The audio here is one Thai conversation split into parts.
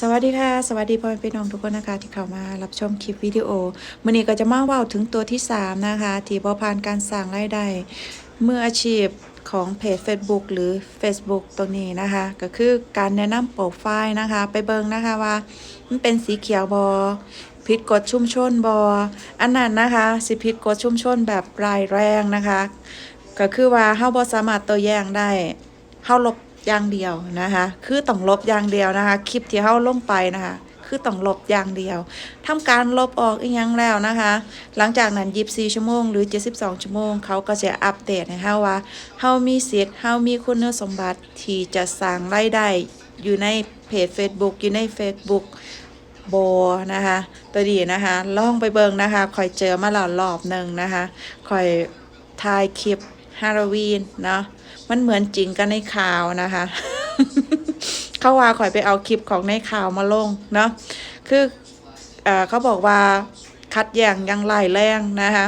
สวัสดีค่ะ สวัสดีพ่อแม่พี่น้องทุกคนนะคะ ที่เข้ามารับชมคลิปวิดีโอมื่อนี้ก็จะมาว่าถึงตัวที่ 3 นะคะ ที่บอผ่านการสร้างรายได้เมื่ออาชีพของเพจ Facebook หรือ Facebook ตรงนี้นะคะ ก็คือการแนะนำโปรไฟล์นะคะ ไปเบิ่งนะคะว่า มันเป็นสีเขียวบอผิดกฎชุมชนบออันนั้นนะคะ สิผิดกฎชุมชนแบบรายแรงนะคะ ก็คือว่าเฮาบ่สามารถตัวแย่งได้เฮาลบ อย่างเดียวนะคะ คือต้องลบอย่างเดียวนะคะ คลิปที่เฮาลงไปนะคะ คือต้องลบอย่างเดียวทำการลบออกอีกยังแล้วนะคะ หลังจากนั้น24ชั่วโมงหรือ 72 ชั่วโมง เขาก็จะอัปเดตให้เฮาว่าเฮามีสิทธิ์เฮามีคุณสมบัติที่จะสร้างรายได้อยู่ในเพจ Facebook อยู่ใน Facebook โบนะคะตัวดีนะคะลองไปเบิงนะคะคอยเจอมาแล้วรอบหนึ่งนะคะคอยถ่ายคลิป ฮาโลวีนเนาะมันเหมือนจริงกันในข่าวนะคะ เขาว่าคอยไปเอาคลิปของในข่าวมาลงเนาะคือเอเขาบอกว่าคัดแย่งยังไล่แรงนะคะ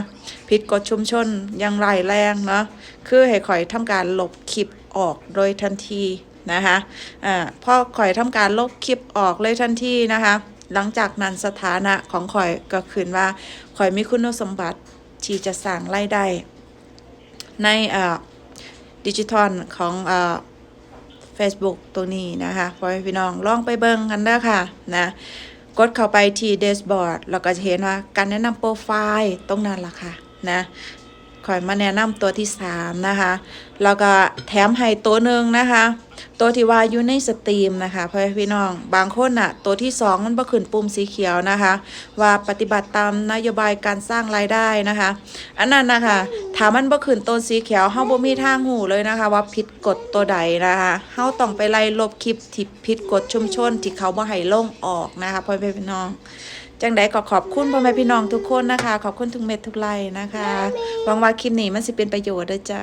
ผิดกฎชุมชนยังไล่แรงเนาะคือให้ข่อยทำการลบคลิปออกโดยทันทีนะคะอ่าพอข่อยทำการลบคลิปออกเลยทันทีนะคะ หลังจากนั้นสถานะของข่อยก็คืนว่าข่อยมีคุณสมบัติที่จะสร้างรายได้ ในดิจิทัลของเฟซบุ๊กตัวนี้นะคะพ่อพี่น้องลองไปเบิ่งกันเด้อค่ะนะกดเข้าไปที่เดสบอร์ดเราก็จะเห็นว่าการแนะนำโปรไฟล์ตรงนั้นล่ะค่ะนะคอยมาแนะนำตัวที่ 3 นะคะ แล้วก็แถมให้ตัวหนึ่งนะคะ ตัวที่ว่าอยู่ในสตรีมนะคะพ่อแม่พี่น้อง บางคนอะ ตัวที่ 2 มันบ่ขึ้นปุ่มสีเขียวนะคะ ว่าปฏิบัติตามนโยบายการสร้างรายได้นะคะ อันนั้นนะคะถ้ามันบ่ขึ้นต้นสีเขียวเฮาบ่มีทางหูเลยนะคะ ว่าผิดกฎตัวใดนะคะเฮาต้องไปไล่ลบคลิปที่ผิดกฎชุมชนที่เขาบ่ให้ลงออกนะคะพ่อแม่พี่น้องจังใดก็ขอบคุณพ่อแม่พี่น้องทุกคนนะคะ ขอบคุณทุกเม็ดทุกไลน์นะคะหวังว่าคลิปนี้มันสิเป็นประโยชน์ด้อจ้า